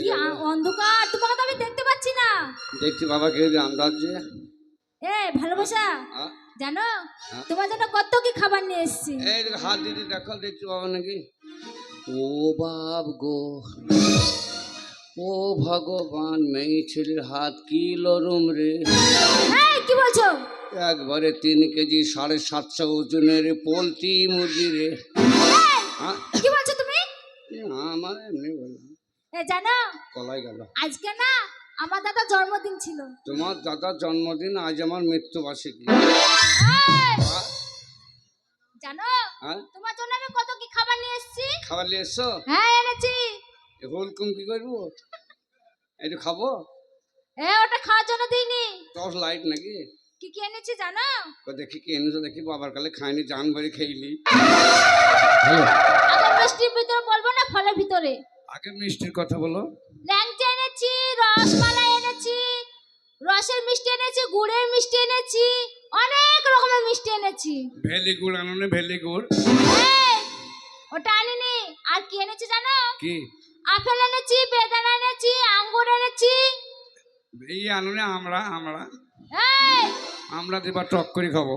কি অন্ধকার? তোমাকে তো আমি দেখতে পাচ্ছি না। দেখছি বাবা কে আন্দাজ। যে এ ভালোবাসা? জানো হ্যাঁ। তোমার জন্য কত কি খাবার নিয়ে এসেছি। এই হাত দিদি দেখো দেখছি বাবা নাকি। ও বাব গো। ও ভগবান মেয়ে ছেলের হাত কি লরম রে। এই কি বলছো? একবারে তিন কেজি সাড়ে সাতশো ওজনের পোলট্রি মুরগি রে। হ্যাঁ? কি বলছো তুমি? আমার এমনি বললাম। এ জানো? কলাই গেল আজকে না আমার দাদা জন্মদিন ছিল। তোমার দাদার জন্মদিন আজ আমার মৃত্যুবার্ষিকী। হ্যাঁ? জানো? হ্যাঁ তোমার জন্য আমি কত কি খাবার নিয়ে এসেছি? খাবার নিয়ে এসছো? হ্যাঁ এনেছি। এরকম কি করব? একটু খাব। এ ওটা খাওয়ার জন্য দিইনি। টর্চ লাইট নাকি? কি কি এনেছি জানো? তো দেখি কি এনেছো দেখি বাবার কালে খাইনি জান ভরে খেইলি। আগে মিষ্টির ভিতরে বলব না ফলের ভিতরে? আগে মিষ্টির কথা বলো। ল্যাংচা এনেছি রসমালাই এনেছি রসের মিষ্টি এনেছি গুড়ের মিষ্টি এনেছি অনেক রকমের মিষ্টি এনেছি। ভেলি গুড় আনো ভেলি গুড়? এই, ওটা আনিনি। আর কি এনেছি জানো? কি? আপেল এনেছি বেদানা এনেছি আঙ্গুর এনেছি। এই আনুনে আমরা আমরা এই। আমরা দেবার টক করে খাব।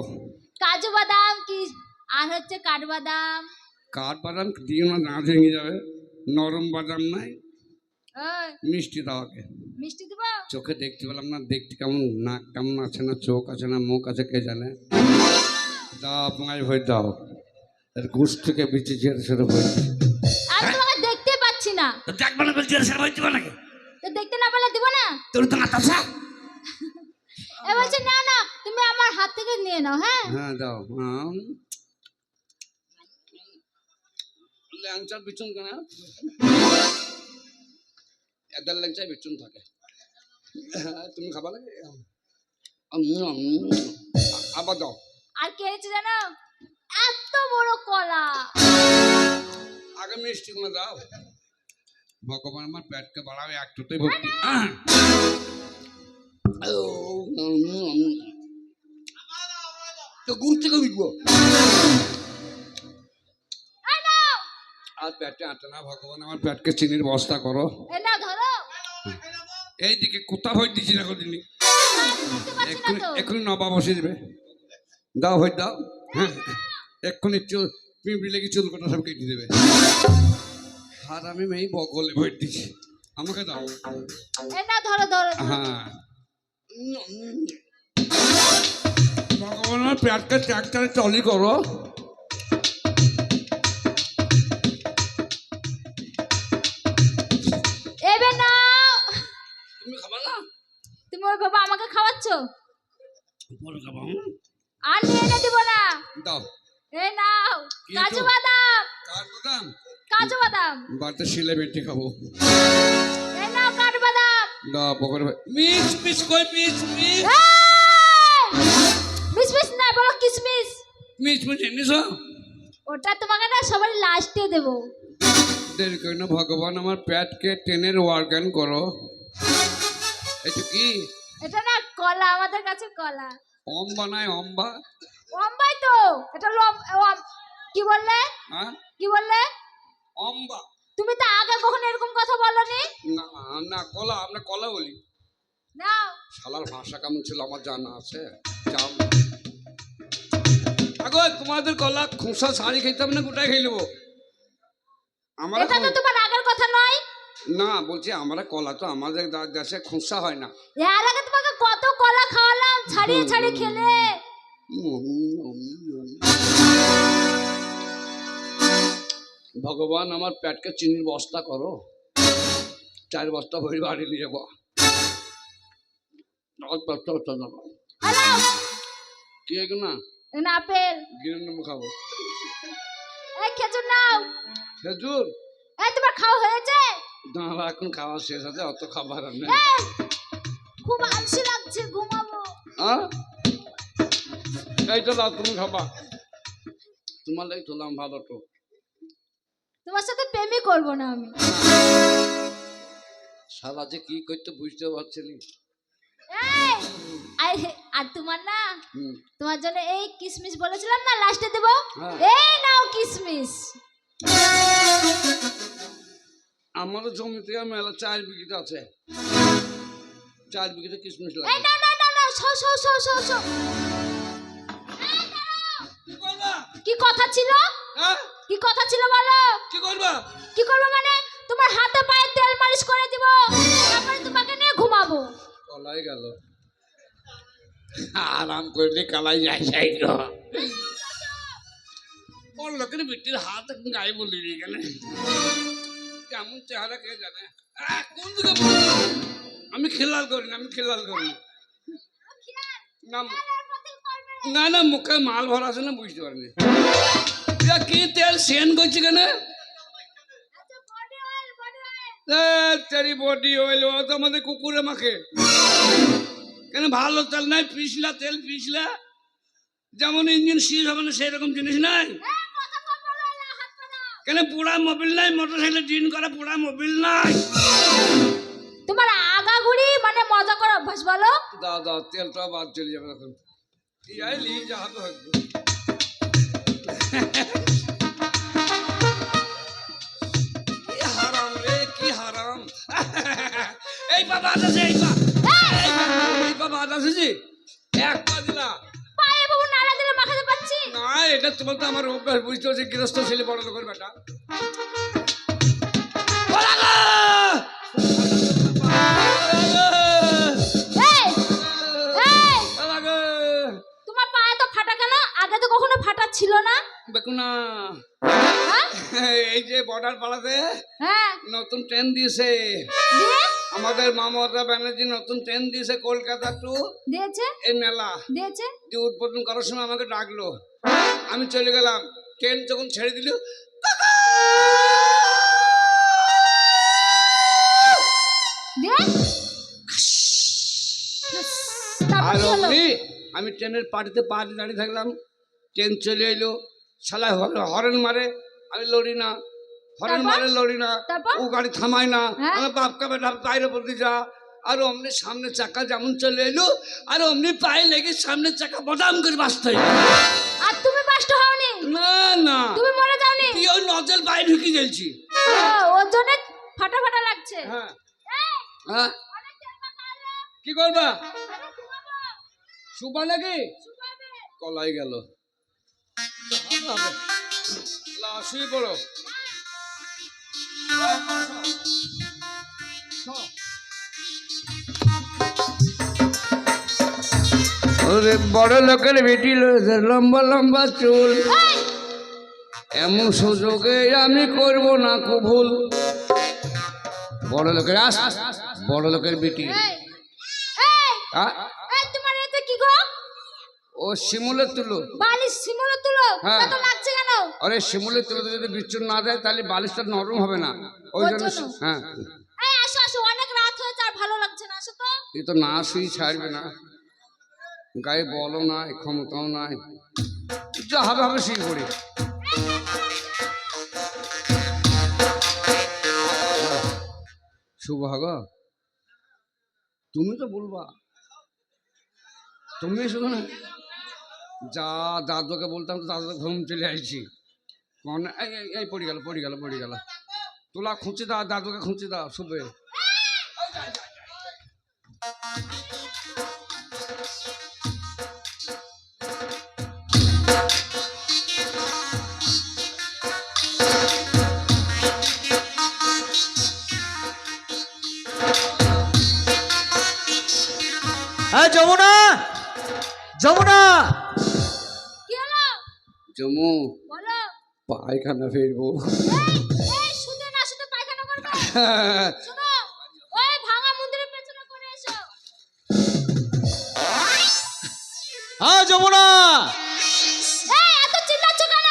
কাজু বাদাম কি? আর হচ্ছে কাঠবাদাম। কাঠ বাদাম দিও না না ভেঙে যাবে। নরম বাদাম নাই মিষ্টি দাওয়াকে মিষ্টি দিব? চোখে দেখতে পেলাম না দেখতে কেমন নাক কেমন আছে না চোখ আছে না মুখ আছে কে জানে। দাও আপনার ভয় দাও। এর গুছ থেকে বিচে ঝেড়ে ছেড়ে ভয় আমি তোমাকে দেখতে পাচ্ছি না। তো দেখবে না বলছি সেটা ভয় দিবা নাকি? তো দেখতে না পেলে দিব না? তোর তো না তাসা এ বলছে না না তুমি আমার হাত থেকে নিয়ে নাও হ্যাঁ? হ্যাঁ দাও। হ্যাঁ ল্যাংচার বিচুন কেন? এদার ল্যাংচায় বিচুন থাকে। হ্যাঁ, তুমি খাবা লাগে আবার দাও। আর কে এনেছে জানো? এত বড় কলা। আগে মিষ্টি গুলো দাও। ভগবান আমার পেটকে বাড়াবে একটুতেই ভর্তি তো গুড় থেকে বিকবো? আর পেটে আটে না ভগবান আমার পেটকে চিনির বস্তা করো। এইদিকে কোথা ভয় দিছি না না এক্ষুনি এক্ষুনি নবা বসে দেবে। দাও হই দাও। হ্যাঁ এক্ষুনি চুল পিঁপড়ি লেগে চুল কটা সব কেটে দেবে। আর আমি মেয়ে বগলে ভোট দিছি। আমাকে দাও। ধরো ধরো। হ্যাঁ। ভগবান আমার পেটকে ট্র্যাক্টারে টলি করো। তুমি ওই বাবা আমাকে খাওয়াচ্ছ? পরে খাবা আর নিয়ে এনে দিব না। দাও। এ নাও। কাজু? বাদাম। কার বাদাম? কাজু বাদাম। বাড়িতে শিলে বেটে খাব। এ নাও কাঠু বাদাম। দাও পকরে মিস মিস কই মিস মিস! মিস মিস না বলো কিসমিস। মিস মিস এনেছো ওটা তোমাকে না সবার লাস্টে দেবো। দেরি করি না ভগবান আমার পেটকে টেনের ওয়ার্গান করো। একটু কি? এটা না কলা আমাদের কাছে কলা। অম বানায় অম্বা? লম্বাই তো এটা কি বললে? হ্যাঁ? কি বললে? অম্বা। তুমি তো আগে কখনো এরকম কথা বলনি? না না কলা আমরা কলা বলি। নাও। শালার ভাষা কেমন ছিল আমার জানা আছে? যাও। আগো তোমাদের কলা খোসা শাড়ি খেতাম না? গোটাই খেয়ে নেব? আমরা এটা তো তোমার আগের কথা নয়। না বলছি আমরা কলা তো আমাদের দেশে খোসা হয় না। এর আগে তোমাকে কত কলা খাওয়ালাম ছাড়িয়ে ছাড়িয়ে খেলে। ভগবান আমার পেটকে চিনির বস্তা করো চার বস্তা ভরি বাড়ি নিয়ে যাব। না। কি হয়েছে না? এখানে আপেল। গিরে খাব। এই খেজুর নাও। খেজুর? এই তোমার খাওয়া হয়েছে? দাঁড়া এখন খাওয়া শেষ আছে অত খাবার আর নেই। খুব আলসি লাগছে ঘুমাবো। হ্যাঁ? এইটা দাও তুমি খাবা। তোমার লাগে তোলাম ভালো তো। তোমার সাথে প্রেমই করব না আমি। সারা যে কি করতে বুঝতে পারছি না। আর তোমার না তোমার জন্য এই কিসমিস বলেছিলাম না লাস্টে দেবো? হ্যাঁ। এই নাও কিসমিস। আমারও জমিতে মেলা চার বিঘিতে আছে। চার বিঘিতে কিশমিশ লাগে। কি কথা ছিল? হ্যাঁ? কি কথা ছিল বলো? কি করবা? কি করব মানে? তোমার হাতে পায়ে তেল মালিশ করে দিব। তারপরে তোমাকে নিয়ে ঘুমাবো। কলাই গেল। আরাম করলে কালাই যায় যাই গো। ওর লোকের বিটির হাত গায়ে বলি এখানে কেমন চেহারা কে জানে? কোন দিকে আমি খেলাল করি না, আমি খেলাল করি না। না মুখে মাল ভরা আছে না, বুঝতে পারিনি। কি তেল সেন করছে কেন? বডি অয়েল ও তো আমাদের কুকুরে মাখে। কেন ভালো তেল নাই, পিছলা তেল পিছলা। যেমন ইঞ্জিন সিজ হবে না সেরকম জিনিস নাই? কেন পুরা মোবিল নাই? মোটর সাইকেল ডিন করা পুরা মোবিল নাই। তোমার আগা ঘুরি মানে মজা করার অভ্যাস বলো। দাও দাও তেলটা বাদ চলে যাবে এখন। ইয়াই লি যা হবে হবে কি হারাম রে কি হারাম? এই বাবা আছে এই বা এই! এই বাবা আছে জি এক পা দিলা এটা তোমার তো আমার অভ্যাস বুঝতে হচ্ছে গৃহস্থ ছেলে বড় লোকের বেটা! তোমার পায়ে তো ফাটা কেন? আগে তো কখনো ফাটা ছিল না। বেকুনা এই যে বর্ডার পাড়াতে হ্যাঁ। নতুন ট্রেন দিয়েছে। আমাদের মমতা ব্যানার্জি নতুন ট্রেন দিয়েছে কলকাতা টু দিয়েছে? এই মেলা। দিয়েছে? যে উদ্বোধন করার সময় আমাকে ডাকলো। আমি চলে গেলাম। ট্রেন যখন ছেড়ে দিল আর অমনি আমি ট্রেনের পাটিতে পা দিয়ে দাঁড়িয়ে থাকলাম। ট্রেন চলে এলো। শালা হ- হরেন মারে। আমি লড়ি না হরেন? মারে লড়ি না ও গাড়ি থামায় না। হ্যাঁ? আমার বাপকা বেটা বাইরে বলতে যা আর অমনি সামনে চাকা যেমন চলে এলো আর অমনি পায়ে লেগে সামনে চাকা বদাম করে বাঁচতে আর তুমি কষ্ট হওনি? না না। তুমি মরে যাওনি? কি ওই নজল পায়ে ঢুকি ও, ওর জন্য ফাটা ফাটা লাগছে। হ্যাঁ। হ্যাঁ। কি করবা? ঘুমাবো, নাকি? কলাই গেল। শুয়ে পড়ো ওরে বড় লোকের বেটি লম্বা লম্বা চুল। এমন সুযোগে আমি করব না কো ভুল বড় লোকের আস বড় লোকের বেটি। এই, এই, আ? এই, তোমার এতে কি গো? ও শিমুলের তুলো। বালিশ সিমুলো তুলো? হ্যাঁ। লাগছে আরে শিমুলের তুলোতে যদি বিচ্ছুর না দেয় তাহলে বালিশটা নরম হবে না। ওই জন্য? হ্যাঁ। এই আসো আসো অনেক রাত হয়েছে আর ভালো লাগছে না আসো তো। এ তো না শুই ছাড়বে না। গায়ে বলও নাই ক্ষমতাও নাই। যা হবে হবে শুয়ে পড়ি সুভাগ তুমি তো বলবা। তুমি শুধু না যা, দাদুকে বলতাম তো দাদু ঘুম চলে আসছি। কোন, এই পড়ে গেল পড়ে গেল পড়ে গেল। তোলা খুঁচে দাও, দাদুকে খুঁচে দাও শুবে হ্যাঁ যমুনা! যমুনা! করে এসো। হ্যাঁ যমুনা! এই এত চিল্লাচ্ছ কেন?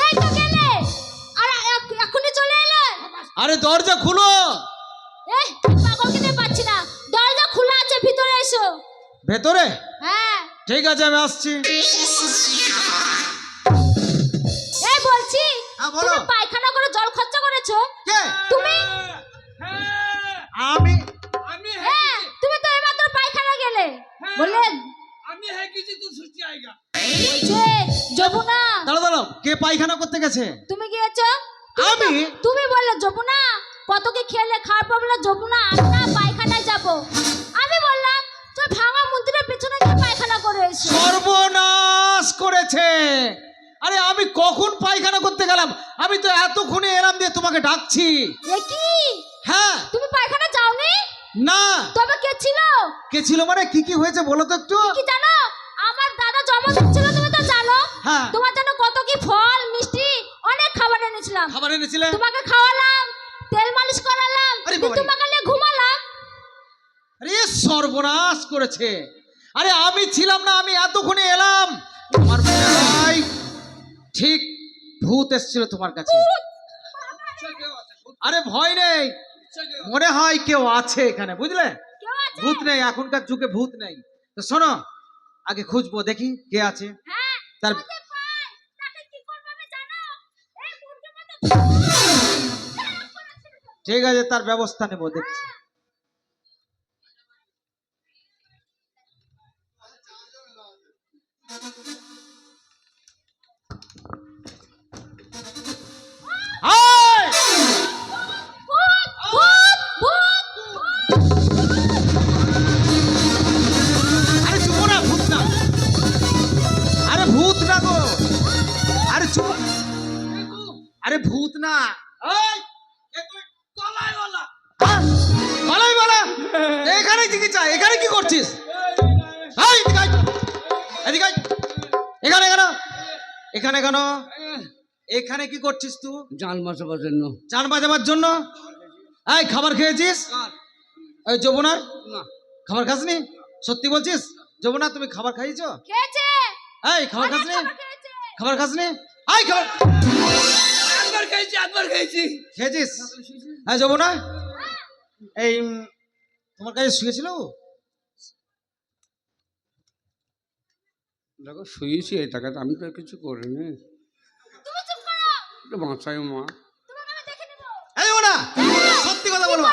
এই তো গেলে। আর এক- এখনই চলে এলে? আরে দরজা খুলো! পাচ্ছি না। দরজা খোলা আছে ভিতরে এসো। ভেতরে? হ্যাঁ। ঠিক আছে আমি আসছি। হ্যাঁ, বলো। তুমি পায়খানা করে জল খরচা করেছ? কে? তুমি? আমি। আমি হ্যাঁ তুমি তো এইমাত্র পায়খানা গেলে। হ্যাঁ। বললে আমি হেঁকেছি তো সুচি আইগা। বলছে যমুনা। দাঁড়া দাঁড়াও কে পায়খানা করতে গেছে? তুমি গিয়েছো? আমি? তুমি বললে যমুনা কত কি খেলে খাওয়ার পর বলে যমুনা আমি না পায়খানায় যাব। আমি বললাম তুই ভাঙা মন্দিরের পেছনে গিয়ে পায়খানা করে এসো সর্বনাশ করেছে। আরে আমি কখন পায়খানা করতে গেলাম? আমি তো এতক্ষণে এলাম দিয়ে তোমাকে ডাকছি। এ কি? হ্যাঁ। তুমি পায়খানা যাওনি না। তবে কে ছিল? কে ছিল মানে? কি কি হয়েছে বলো তো একটু? কি জানো? আমার দাদা জন্মদিন ছিল তুমি তো জানো? হ্যাঁ। তোমার জন্য কত কি ফল মিষ্টি অনেক খাবার এনেছিলাম। খাবার এনেছিলে? তোমাকে খাওয়ালাম তেল মালিশ করালাম তোমাকে নিয়ে ঘুমালাম। আরে সর্বনাশ করেছে। আরে আমি ছিলাম না আমি এতক্ষণে এলাম। আমার মনে হয় ঠিক ভূত এসেছিল তোমার কাছে। আরে ভয় নেই। মনে হয় কেউ আছে এখানে বুঝলে? ভূত নেই এখনকার যুগে ভূত নেই। তো শোনো আগে খুঁজবো দেখি কে আছে। হ্যাঁ তার ঠিক আছে তার ব্যবস্থা নেব দেখছি। আরে ভূত না। এখানে কি এখানে কি করছিস। এখানে কেন? এখানে কেন? এখানে কি করছিস তুই? জান বাঁচাবার জন্য। চান বাজাবার জন্য? এই খাবার খেয়েছিস? এই যমুনার? না। খাবার খাসনি? সত্যি বলছিস? যমুনা তুমি খাবার খাইছো এই খাবার খাসনি? খাবার খাবার খাসনি? এই খাবার একবার খেয়েছি একবার খেয়েছি খেয়েছিস? হ্যাঁ যমুনা এই তোমার কাছে শুয়েছিল দেখো শুয়েছি এই টাকাতে আমি তো কিছু করিনি তুমি চুপ করো। একটু বাঁচাই মা। তোমাকে আমি দেখে নেব। এই যমুনা সত্যি কথা বলবা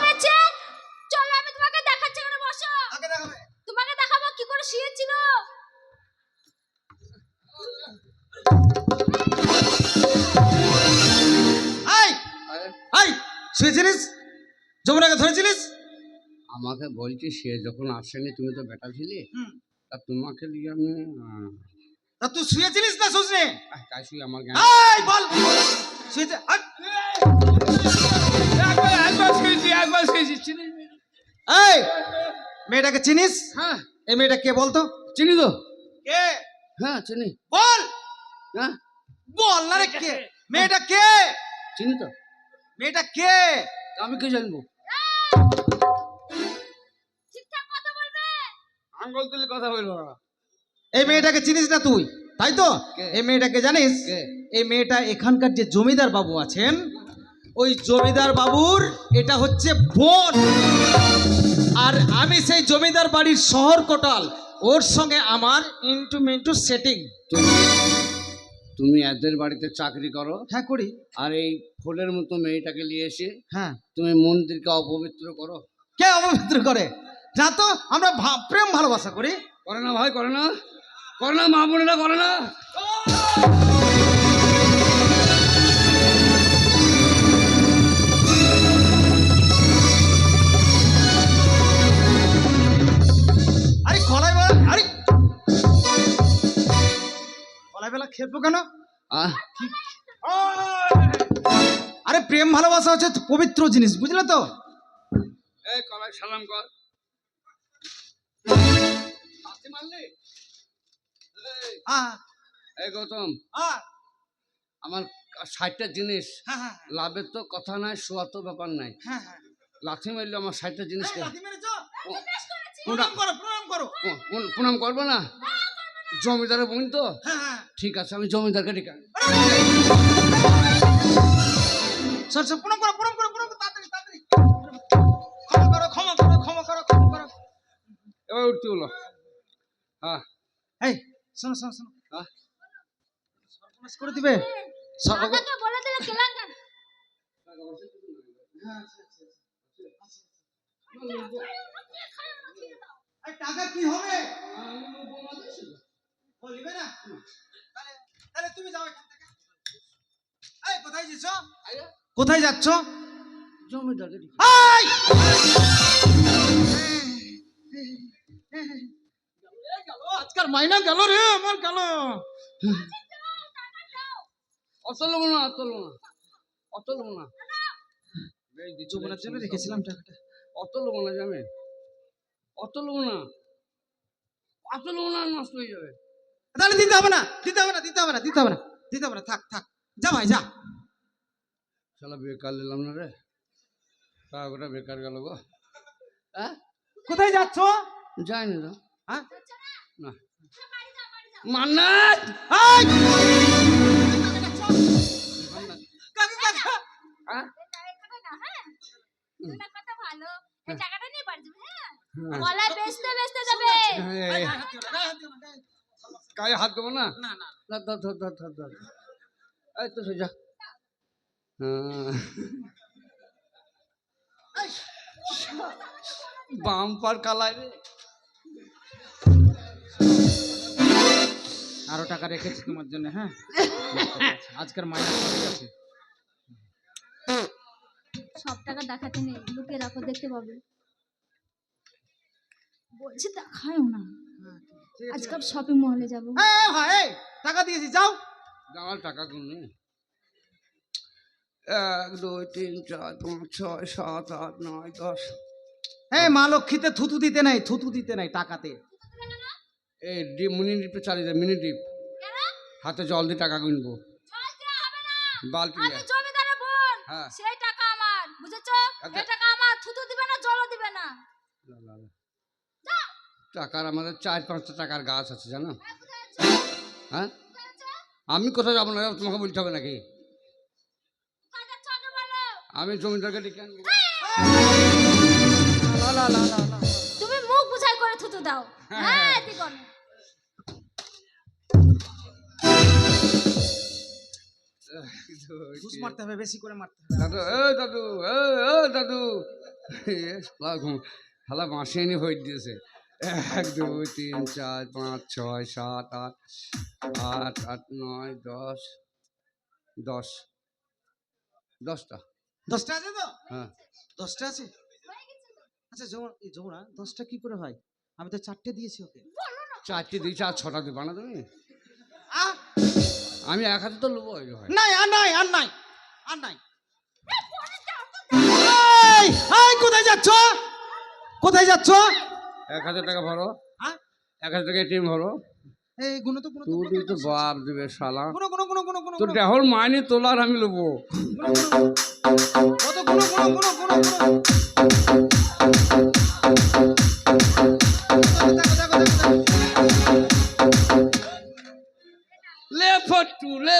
এই শুয়েছিলিস যমুনাকে ধরেছিলিস? আমাকে বলছি সে যখন আসেনি তুমি তো বেটা ছিলে। তা তোমাকে নিয়ে আমি তা তুই শুয়েছিলিস না শুসনে? তাই শুয়ে আমার জ্ঞান এই বল। শুয়েছে! একবার একবার শুয়েছি একবার শুয়েছি চিনি এই মেয়েটাকে চিনিস? হ্যাঁ। এই মেয়েটা কে বলতো? চিনি তো। কে? হ্যাঁ চিনি। বল। হ্যাঁ। বল না রে কে? মেয়েটা কে? চিনি তো। মেয়েটা কে? আমি কি জানব? ঠিকঠাক কথা বলবে। আঙ্গুল তুলে কথা বলব না। এই মেয়েটাকে চিনিস না তুই তাই তো? এই মেয়েটাকে জানিস? এই মেয়েটা এখানকার যে জমিদার বাবু আছেন ওই জমিদার বাবুর এটা হচ্ছে বোন। আর আমি সেই জমিদার বাড়ির শহর কোটাল ওর সঙ্গে আমার ইন্টু মিন্টু সেটিং তুমি এদের বাড়িতে চাকরি করো। হ্যাঁ করি। আর এই ফুলের মতো মেয়েটাকে নিয়ে এসে হ্যাঁ। তুমি মন্দিরকে অপবিত্র করো। কে অপবিত্র করে? না তো আমরা প্রেম ভালোবাসা করি। করে না ভাই করে না। করে না মা বোনেরা করে না। বেলা খেলব কেন? আরে প্রেম ভালোবাসা হচ্ছে পবিত্র জিনিস বুঝলে তো? সালাম কর। এই, হ্যাঁ গৌতম। হ্যাঁ আমার ষাটটা জিনিস হ্যাঁ হ্যাঁ লাভের তো কথা নাই শোয়ার তো ব্যাপার নাই। হ্যাঁ হ্যাঁ। লাথি মারলে আমার ষাটটা প- প্রণাম করব না জমিদারের বোন তো? হ্যাঁ হ্যাঁ। ঠিক আছে আমি জমিদারকে ডেকে আনি। সর সর প্রণাম করো প্রণাম করো প্রণাম তাড়াতাড়ি তাড়াতাড়ি। ক্ষমা করো ক্ষমা করো ক্ষমা করো ক্ষমা করো। এবার উঠতে হলো হ্যাঁ। এই শোনো শোনো শোনো। হ্যাঁ? সর্বনাশ করে দিবে। বলে দিলে টাকা কি হবে? বলবে না তাহলে তাহলে তুমি যাও এখান থেকে। এই কোথায় যাচ্ছ? কোথায় যাচ্ছ! আজকাল মাইনা গেল রে আমার গেল। অত লোবো না অত লোবো না না। যৌবনের জন্য রেখেছিলাম টাকাটা। অত লোবো না অত লোবো না অত লোবো না নষ্ট হয়ে যাবে। তাহলে দিতে হবে না দিতে হবে না দিতে হবে না দিতে হবে না দিতে হবে না থাক থাক যা ভাই যা। শালা বেকার নিলাম না রে টাকাটা বেকার গেল গো। হ্যাঁ কোথায় যাচ্ছ? যায়নি না হ্যাঁ না। মান্নাত! এই! কাকা, কাকা। হ্যাঁ? না কথা ভালো এই টাকাটা নিয়ে যাবে হ্যাঁ? হ্যাঁ। গলায় বেচতে বেচতে যাবে। না, গায়ে হাত দেবো না? না না না। ধর ধর ধর ধর ধর এই তো সোজা। হ্যাঁ। বাম্পার কালায় রে। আরও টাকা রেখেছি তোমার জন্য হ্যাঁ? আজকের আছে? সব টাকা দেখাতে নেই লুকিয়ে রাখো দেখতে পাবে। বলছি দেখায়ও না। আজকাল শপিং মহলে যাব। ভাই এই, টাকা দিয়েছি যাও। আমার টাকা কোন নেই এক দুই তিন চার পাঁচ ছয় সাত আট নয় দশ। এই মা লক্ষ্মীতে থুতু দিতে নাই থুতু দিতে নাই টাকাতে। এই ডিপ মিনি ডিপটা চালিয়ে যায় মিনি ডিপ। হাতে জল দিয়ে টাকা কিনবো বালতি হ্যাঁ। সেই টাকা আমার বুঝেছ? আচ্ছা। এই টাকা আমার থুতু দিবে না জলও দিবে না। লা, লা, লা। টাকার আমাদের চার পাঁচটা টাকার গাছ আছে জানো? হ্যাঁ আমি কোথাও যাব না তোমাকে বলতে হবে নাকি? আমি জমিদারকে ডেকে আনব। লা। তুমি মুখ বুঝাই করে থুতু দাও। হ্যাঁ, হ্যাঁ হ্যাঁ। এদিকে অনেক। ঘুষ মারতে হবে বেশি করে মারতে হবে। দাদু এ দাদু এ দাদু। শালা শালা এনে হয়ে দিয়েছে। এক দুই তিন চার পাঁচ ছয় সাত আট আট আট নয় দশ দশ। দশটা। দশটা আছে তো? হ্যাঁ। দশটা আছে? আচ্ছা যমুনা দশটা কি করে হয়? আমি তো চারটে দিয়েছি ওকে। চারটে দিয়েছি আর ছটা দিবা না তুমি আমি এক হাতে তো লোবো হয়। নাই আর নাই আর নাই আর নাই। এই, এই, কোথায় যাচ্ছ? কোথায় যাচ্ছ? এক হাজার টাকা ভরো। হ্যাঁ? এক হাজার টাকা এটিএম ভরো। তুই তো বাপ দিবে শালা। তোর মাইনে তোলার আমি লোবো। লে ফট্টু লে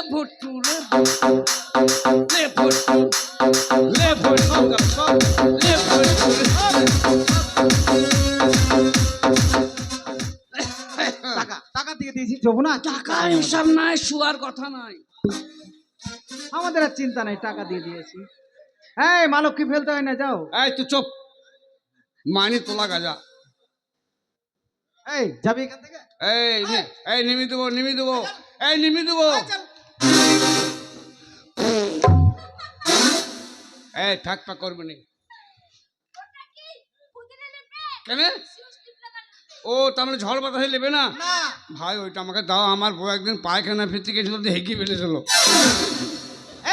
লে লে দিয়ে দিয়েছি যমুনা টাকা হিসাব নাই শুয়ার কথা নাই। আমাদের আর চিন্তা নাই টাকা দিয়ে দিয়েছি। এই মালক্ষী ফেলতে হয় না যাও। এই তুই চুপ। মাইনে তোলা গাজা। এই যাবি এখান থেকে? এই এই নিমি দেবো নিমি দেবো। এই নিমি দেবো। পাক করবে নি? কেন। ও তার মানে ঝড় বাতাসে নেবে না? না। ভাই ওইটা আমাকে দাও আমার বউ একদিন পায়খানা ফিরতে গেছিল তো হেঁকে ফেলেছিল।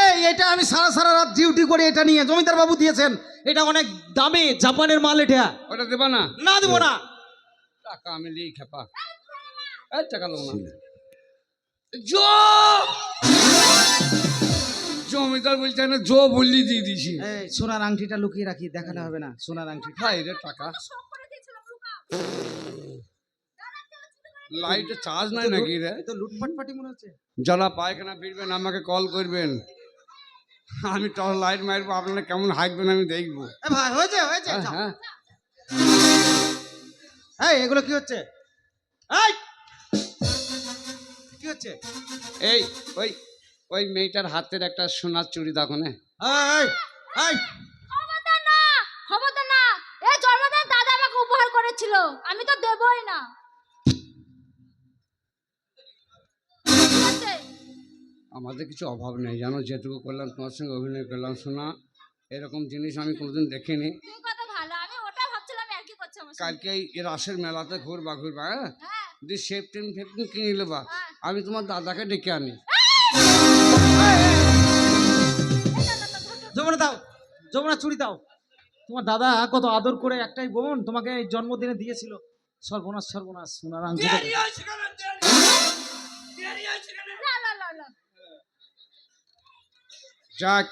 এই এটা আমি সারা সারা রাত ডিউটি করে এটা নিয়ে জমিদার বাবু দিয়েছেন। এটা অনেক দামি জাপানের মাল এটা। ওটা দেবা না? না দেবো না। টাকা আমি লিই খেপা। এই টাকা লোক না। জো! জমিদার বলছে না জো বললি দিয়ে দিছি। এই সোনার আংটিটা লুকিয়ে রাখি দেখালে হবে না সোনার আংটি ভাই রে টাকা। লাইটে চার্জ নাই নাকি রে? তো লুটপাট পাটি মনে হচ্ছে। যারা পায়খানা ফিরবেন আমাকে কল করবেন। আমি টর্চ লাইট মারবো আপনারা কেমন হাঁকবেন আমি দেখব। এ ভাই হয়েছে হয়েছে হ্যাঁ, হ্যাঁ। এগুলো কি হচ্ছে? এই! কি হচ্ছে? এই ওই ওই মেয়েটার হাতের একটা সোনার চুড়ি দেখো না। এই এই খবরদার না খবরদার না এই জন্মদিন দাদা আমাকে উপহার করেছিল আমি তো দেবই না। আমাদের কিছু অভাব নেই জানো যেটুকু করলাম তোমার সঙ্গে অভিনয় করলাম শোনা এরকম জিনিস আমি কোনোদিন দেখিনি। কালকে এই এই রাসের মেলাতে ঘুরবা ঘুরবা হ্যাঁ? হ্যাঁ। দিয়ে সেফটিন ফেফটিন কিনে নেবা। হ্যাঁ। আমি তোমার দাদাকে ডেকে আনি। যমুনা দাও যমুনা চুরি দাও। তোমার দাদা কত আদর করে একটাই বোন তোমাকে এই জন্মদিনে দিয়েছিল? সর্বনাশ সর্বনাশ সোনার লা যাক।